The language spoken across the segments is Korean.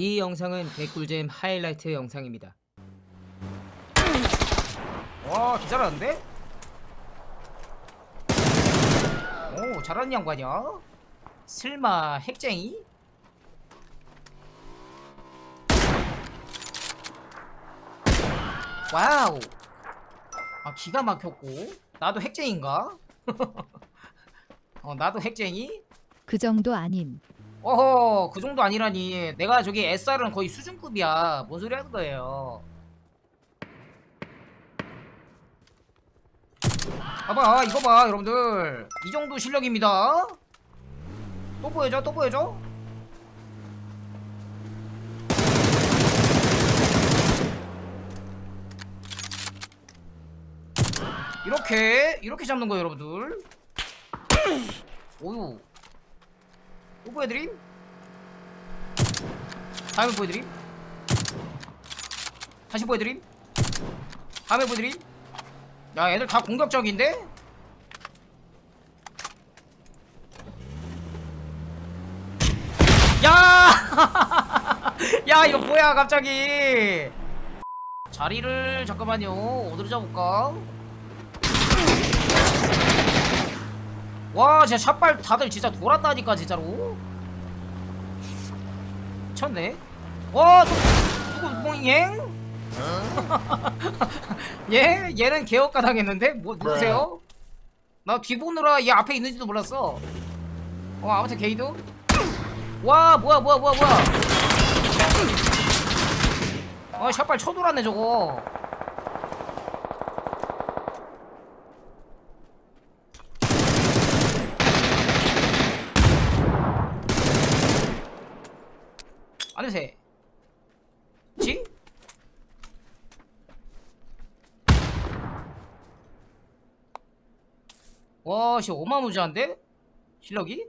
이 영상은 개꿀잼 하이라이트 영상입니다. 와, 기잘하는데? 오, 잘하는 양반이야. 설마 핵쟁이? 와우. 아, 기가 막혔고. 나도 핵쟁인가? 어, 나도 핵쟁이? 그 정도 아님. 어허 그 정도 아니라니. 내가 저기 SR은 거의 수준급이야. 뭔 소리 하는 거예요? 봐봐 이거 봐 여러분들. 이 정도 실력입니다. 또 보여줘 또 보여줘? 이렇게 이렇게 잡는 거예요 여러분들. 오유 또 보여드림? 다음에 보여드림? 다시 보여드림? 다음에 보여드림? 야 애들 다 공격적인데? 야! 야 이거 뭐야 갑자기 자리를 잠깐만요 어디로 잡을까? 와 진짜 샷발 다들 진짜 돌았다니까 진짜로 미쳤네 와 또, 누구 뭐얘? 얘? 얘는 개혁가 당했는데? 뭐 누구세요? 나 뒤보느라 얘 앞에 있는지도 몰랐어 어 아무튼 게이드 와 뭐야 뭐야 뭐야 뭐야 아 샷발 쳐돌았네 저거 안녕하세요 지? 와, 씨 어마무지한데? 실력이?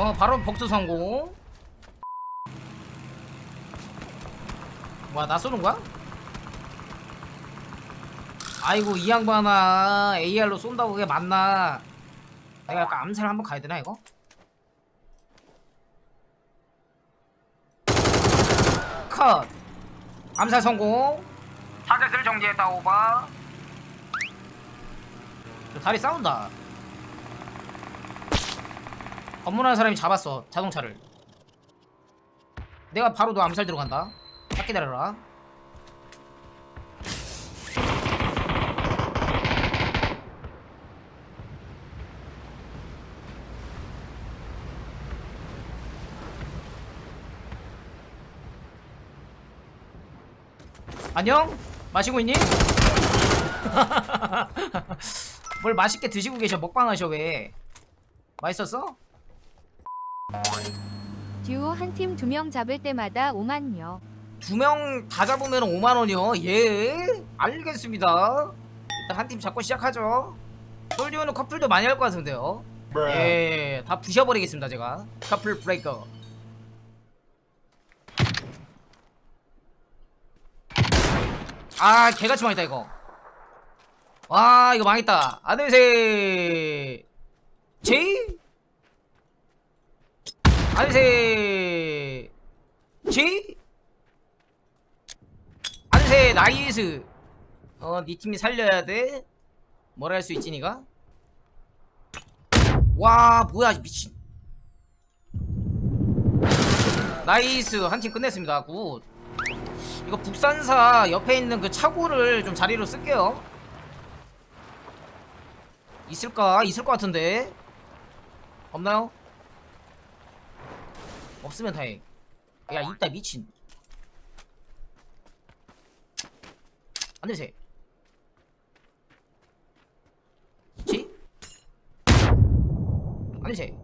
어, 바로 복수 성공. 뭐야, 나 쏘는 거야? 아이고, 이 양반아. AR로 쏜다고 그게 맞나? 내가 약간 암살 한번 가야 되나, 이거? 컷! 암살 성공. 타겟을 정리했다, 오바. 저 다리 싸운다. 검문하는 사람이 잡았어 자동차를 내가 바로 너 암살 들어간다 딱 기다려라 안녕? 마시고 있니? 뭘 맛있게 드시고 계셔 먹방 하셔 왜 맛있었어? 듀오 한 팀 두 명 잡을 때마다 5만요. 두 명 다 잡으면 5만 원이요. 예, 알겠습니다. 일단 한 팀 잡고 시작하죠. 솔디오는 커플도 많이 할 것 같은데요. 예, 다 부셔버리겠습니다 제가. 커플 브레이커. 아, 개같이 망했다 이거. 와, 이거 망했다. 아들세 제이 아들세. 제이 안세 나이스. 어 니 팀이 살려야 돼. 뭘할수 있지 니가? 와 뭐야 미친. 나이스. 한 팀 끝냈습니다. 굿. 이거 북산사 옆에 있는 그 차고를 좀 자리로 쓸게요. 있을까? 있을 것 같은데. 없나요 없으면 다행. 야 있다 미친. 안 되세 지? 안 되세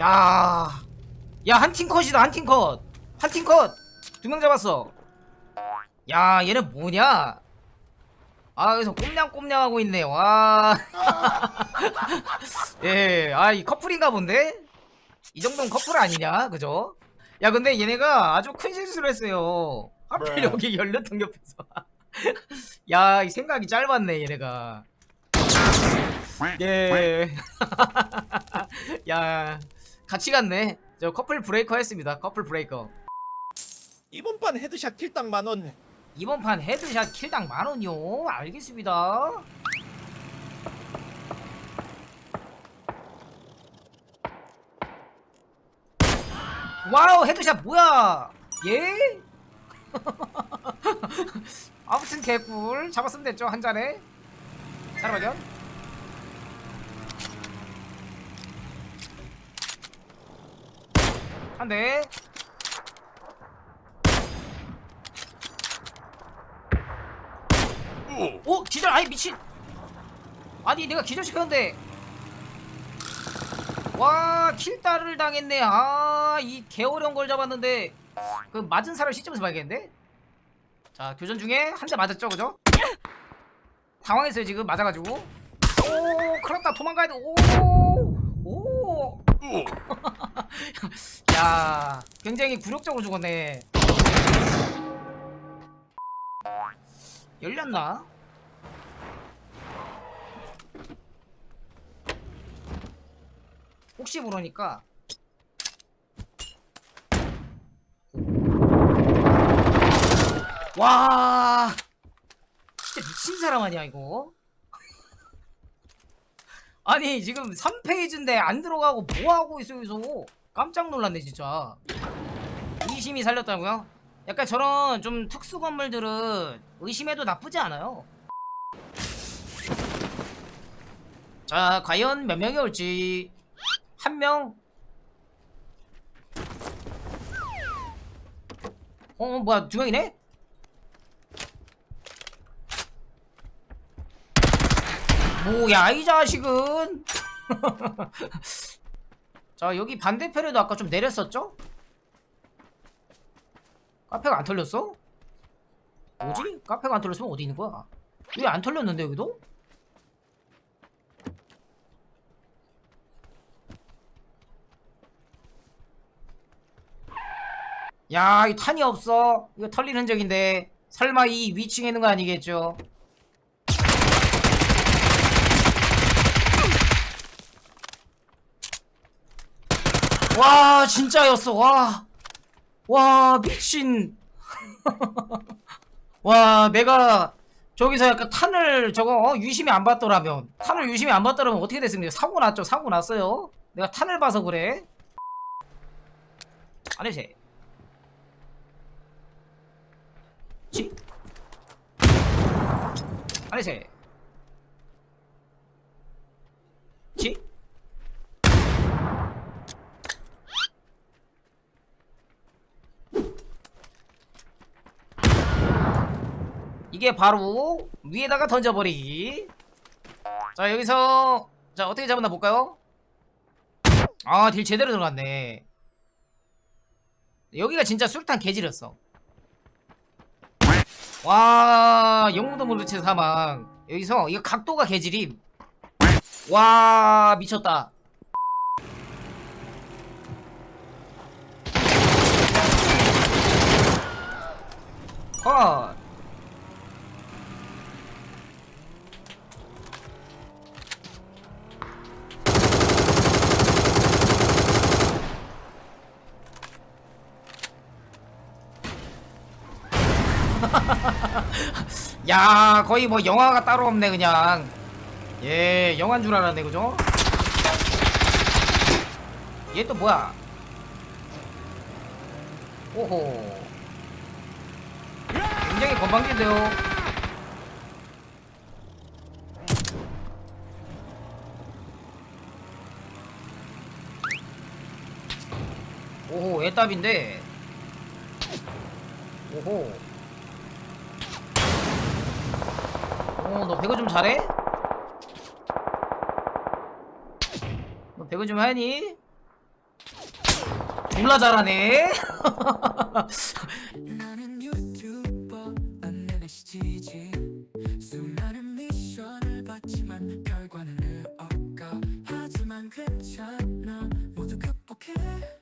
야, 야, 한 팀 컷이다, 한 팀 컷. 한 팀 컷. 두 명 잡았어. 야, 얘는 뭐냐? 아, 여기서 꼼냥꼼냥 하고 있네, 와. 예, 아, 이 커플인가 본데? 이 정도는 커플 아니냐, 그죠? 야, 근데 얘네가 아주 큰 실수를 했어요. 하필 브레. 여기 연료통 옆에서. 야, 이 생각이 짧았네, 얘네가. 예. 야, 같이 갔네. 저 커플 브레이커 했습니다. 커플 브레이커. 이번 판 헤드샷 킬당 만원 이번 판 헤드샷 킬당 만 원이요. 알겠습니다. 와우 헤드샷 뭐야? 예? 아무튼 개꿀 잡았으면 됐죠 한 잔에. 잘 발견. 한 대. 오 기절. 아니 미친. 아니 내가 기절시켰는데. 와 킬다를 당했네. 아이 개어려운 걸 잡았는데. 그 맞은 사람 시점에서 봐야겠는데? 자 교전 중에 한 대 맞았죠 그죠? 당황했어요 지금. 맞아가지고. 오 큰일 났다. 도망가야 돼오오 야 굉장히 굴욕적으로 죽었네. 열렸나? 혹시 모르니까. 와 진짜 미친 사람 아니야 이거 아니 지금 3페이지인데 안 들어가고 뭐하고 있어 여기서 깜짝 놀랐네 진짜 의심이 살렸다고요? 약간 저런 좀 특수 건물들은 의심해도 나쁘지 않아요. 자, 과연 몇 명이 올지 한 명. 어, 뭐야, 두 명이네? 뭐야, 이 자식은? 자, 여기 반대편에도 아까 좀 내렸었죠? 카페가 안 털렸어? 뭐지? 카페가 안 털렸으면 어디 있는 거야? 왜 안 털렸는데 여기도? 야, 이 탄이 없어. 이거 털린 흔적인데. 설마 이 위층에 있는 거 아니겠죠? 와, 진짜였어. 와. 와 미친 와 내가 저기서 약간 탄을 저거 어, 유심히 안 봤더라면 탄을 유심히 안 봤더라면 어떻게 됐습니까? 사고 났죠. 사고 났어요. 내가 탄을 봐서 그래. 아니지 지. 아니지 이게 바로 위에다가 던져버리기. 자 여기서 자 어떻게 잡았나 볼까요? 아 딜 제대로 들어갔네. 여기가 진짜 술탄 개질이었어. 와 영웅도 모르체 사망. 여기서 이거 각도가 개질임. 와 미쳤다. 컷 야 거의 뭐 영화가 따로 없네 그냥. 예 영화인 줄 알았네 그죠? 얘 또 뭐야? 오호. 굉장히 건방진데요? 오호 애답인데. 오호 어, 너 배그 좀 잘해? 너 배그 좀 하니? 졸라 잘하네? 괜찮아 모두 극복해